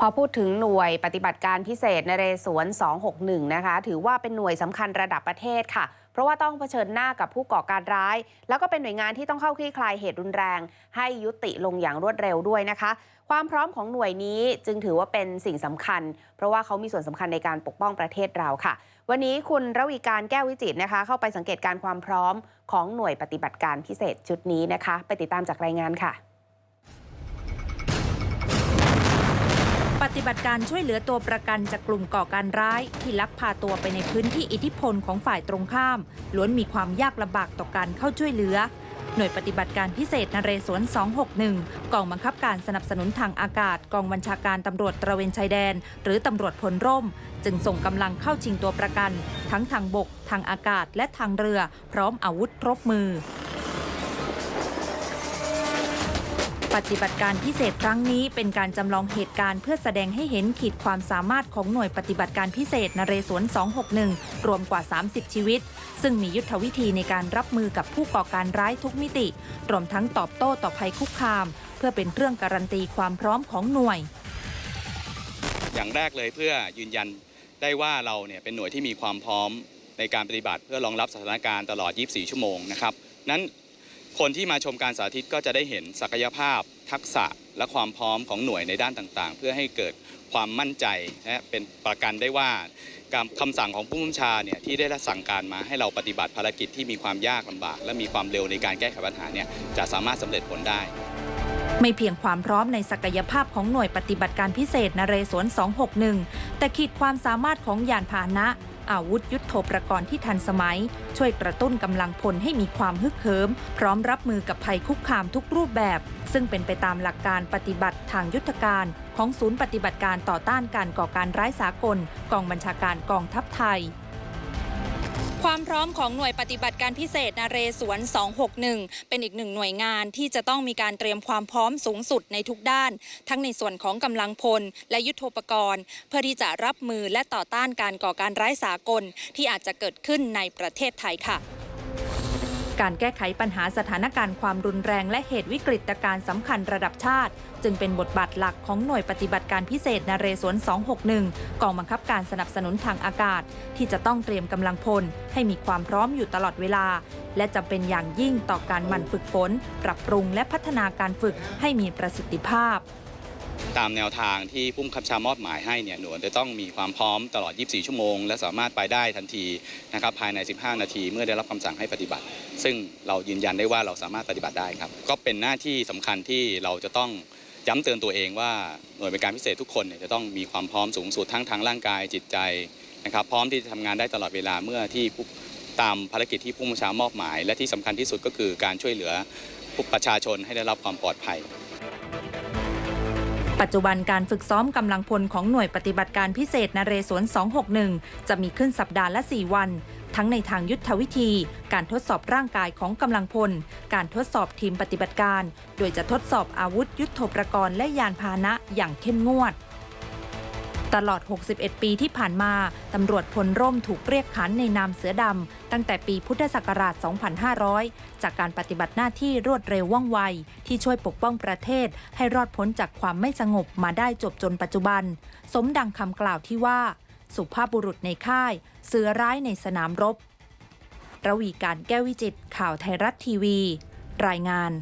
พอพูดถึงหน่วยปฏิบัติการพิเศษนเรศวร 261 นะคะ ถือว่าเป็นหน่วยสำคัญระดับประเทศค่ะ เพราะว่าต้องเผชิญหน้ากับผู้ก่อการร้าย แล้วก็เป็นหน่วยงานที่ต้องเข้าคลี่คลายเหตุรุนแรง ให้ยุติลงอย่างรวดเร็วด้วยนะคะ ความพร้อมของหน่วยนี้จึงถือว่าเป็นสิ่งสำคัญ เพราะว่าเขามีส่วนสำคัญในการปกป้องประเทศเราค่ะ วันนี้คุณระวีการแก้ววิจิตนะคะ เข้าไปสังเกตการความพร้อมของหน่วยปฏิบัติการพิเศษชุดนี้นะคะ ไปติดตามจากรายงานค่ะ ฏิบัติการช่วยเหลือตัวประกันจากกลุ่มก่อการร้าย ที่ลักพาตัวไปในพื้นที่อิทธิพลของฝ่ายตรงข้าม ล้วนมีความยากลำบากต่อการเข้าช่วยเหลือ หน่วยปฏิบัติการพิเศษนเรศวร 261 กองบังคับการสนับสนุนทางอากาศ กองบัญชาการตำรวจตระเวนชายแดน หรือตำรวจพลร่ม จึงส่งกำลังเข้าชิงตัวประกัน ทั้งทางบก ทางอากาศและทางเรือ พร้อมอาวุธครบมือ ปฏิบัติการพิเศษครั้งนี้เป็นการจำลองเหตุการณ์เพื่อแสดงให้เห็นขีดความสามารถของหน่วยปฏิบัติการพิเศษนเรศวร 261 รวมกว่า 30 ชีวิต ซึ่งมียุทธวิธีในการรับมือกับผู้ก่อการร้ายทุกมิติ รวมทั้งตอบโต้ต่อภัยคุกคาม เพื่อเป็นเครื่องการันตีความพร้อมของหน่วย อย่างแรกเลยเพื่อยืนยันได้ว่าเราเนี่ยเป็นหน่วยที่มีความพร้อมในการปฏิบัติเพื่อรองรับสถานการณ์ตลอด 24 ชั่วโมงนะครับนั้น คนที่มาชมการสาธิตก็จะได้เห็นศักยภาพ ทักษะและความพร้อมของหน่วยในด้านต่างๆ เพื่อให้เกิดความมั่นใจและเป็นประกันได้ว่าการคำสั่งของผู้บัญชาเนี่ยที่ได้รับสั่งการมาให้เราปฏิบัติภารกิจที่มีความยากลำบาก และมีความเร็วในการแก้ไขปัญหาเนี่ยจะสามารถสำเร็จผลได้ ไม่เพียงความพร้อมในศักยภาพของหน่วยปฏิบัติการพิเศษนเรศวร261 แต่ขีดความสามารถของยานพาหนะ อาวุธยุทโธปกรณ์ที่ทันสมัย ช่วยกระตุ้นกำลังพลให้มีความฮึกเหิม พร้อมรับมือกับภัยคุกคามทุกรูปแบบ ซึ่งเป็นไปตามหลักการปฏิบัติทางยุทธการ ของศูนย์ปฏิบัติการต่อต้านการก่อการร้ายสากล กองบัญชาการกองทัพไทย ความพร้อมของหน่วยปฏิบัติการพิเศษนาเรศวร261 เป็นอีกหนึ่งหน่วยงานที่จะต้องมีการเตรียมความพร้อมสูงสุดในทุกด้าน ทั้งในส่วนของกำลังพล และยุทโธปกรณ์ เพื่อที่จะรับมือและต่อต้านการก่อการร้ายสากลที่อาจจะเกิดขึ้นในประเทศไทยค่ะ การแก้ไขปัญหาสถานการณ์ความรุนแรงและเหตุวิกฤตการณ์สำคัญระดับชาติ จึงเป็นบทบาทหลักของหน่วยปฏิบัติการพิเศษนเรศวร261 กองบังคับการสนับสนุนทางอากาศ ที่จะต้องเตรียมกำลังพล ให้มีความพร้อมอยู่ตลอดเวลา และจำเป็นอย่างยิ่งต่อการหมั่นฝึกฝน ปรับปรุงและพัฒนาการฝึกให้มีประสิทธิภาพ ตามแนวทางที่ผู้บังคับชามอบหมายให้เนี่ยหน่วยจะต้องมีความพร้อมตลอด 24 ชั่วโมง และสามารถไปได้ทันทีนะครับภายใน 15 นาทีเมื่อได้รับคำสั่งให้ปฏิบัติ ซึ่งเรายืนยันได้ว่าเราสามารถปฏิบัติได้ครับ ก็เป็นหน้าที่สำคัญที่เราจะต้องย้ำเตือนตัวเองว่าหน่วยบริการพิเศษทุกคนเนี่ยจะต้องมีความพร้อมสูงสุดทั้งทางร่างกายจิตใจนะครับ พร้อมที่จะทำงานได้ตลอดเวลาเมื่อที่ตามภารกิจที่ผู้บัญชามอบหมาย และที่สำคัญที่สุดก็คือการช่วยเหลือผู้ประชาชนให้ได้รับความปลอดภัย ปัจจุบันการฝึกซ้อมกำลังพลของหน่วยปฏิบัติการพิเศษนเรศวร 261 จะมีขึ้นสัปดาห์ละ 4 วัน ทั้งในทางยุทธวิธี การทดสอบร่างกายของกำลังพล การทดสอบทีมปฏิบัติการ โดยจะทดสอบอาวุธยุทโธปกรณ์และยานพาหนะอย่างเข้มงวด ตลอด 61 ปีที่ผ่านมาตำรวจพลร่มถูกเรียกขันในนามเสือดำ ตั้งแต่ปีพุทธศักราช 2500 จากการปฏิบัติหน้าที่รวดเร็วว่องไว ที่ช่วยปกป้องประเทศ ให้รอดพ้นจากความไม่สงบมาได้จบจนปัจจุบัน สมดังคำกล่าวที่ว่า สุภาพบุรุษในค่าย เสือร้ายในสนามรบระวีการแก้ววิจิตข่าวไทยรัฐทีวี รายงาน